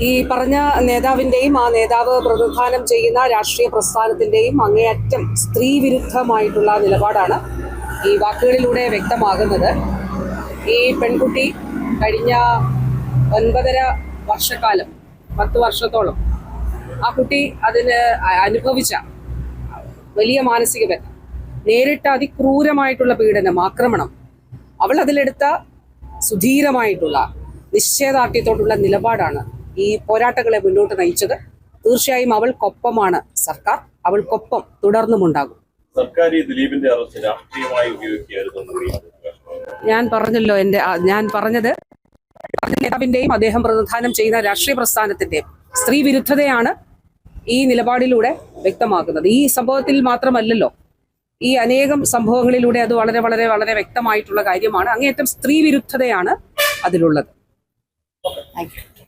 ഈ പറഞ്ഞ നേതാവിന്റെയും ആ നേതാവ് പ്രതിനിധാനം ചെയ്യുന്ന രാഷ്ട്രീയ പ്രസ്ഥാനത്തിന്റെയും അങ്ങേയറ്റം സ്ത്രീ വിരുദ്ധമായിട്ടുള്ള നിലപാടാണ് ഈ വാക്കുകളിലൂടെ വ്യക്തമാകുന്നത്. ഈ പെൺകുട്ടി കഴിഞ്ഞ ഒൻപതര വർഷക്കാലം പത്ത് വർഷത്തോളം ആ കുട്ടി അതിന് അനുഭവിച്ച വലിയ മാനസിക ബന്ധം നേരിട്ട അതിക്രൂരമായിട്ടുള്ള പീഡനം ആക്രമണം അവൾ അതിലെടുത്ത സുധീരമായിട്ടുള്ള നിശ്ചയദാർഢ്യത്തോടുള്ള നിലപാടാണ് ഈ പോരാട്ടങ്ങളെ മുന്നോട്ട് നയിച്ചത് തീർച്ചയായും അവൾക്കൊപ്പമാണ് സർക്കാർ. അവൾക്കൊപ്പം തുടർന്നുമുണ്ടാകും. സർക്കാർ ഈ ദിലീപിന്റെ അറസ്റ്റ് രാഷ്ട്രീയമായി ഉപയോഗിക്കുകയായിരുന്നു ഞാൻ പറഞ്ഞല്ലോ എന്റെ ഞാൻ പറഞ്ഞത് പറഞ്ഞ നേതാവിന്റെയും അദ്ദേഹം പ്രതിനിധാനം ചെയ്യുന്ന രാഷ്ട്രീയ പ്രസ്ഥാനത്തിന്റെയും സ്ത്രീ വിരുദ്ധതയാണ് ഈ നിലപാടിലൂടെ വ്യക്തമാക്കുന്നത് ഈ സംഭവത്തിൽ മാത്രമല്ലല്ലോ ഈ അനേകം സംഭവങ്ങളിലൂടെ അത് വളരെ വളരെ വളരെ വ്യക്തമായിട്ടുള്ള കാര്യമാണ്. അങ്ങേയറ്റം സ്ത്രീ വിരുദ്ധതയാണ് അതിലുള്ളത്. Thank you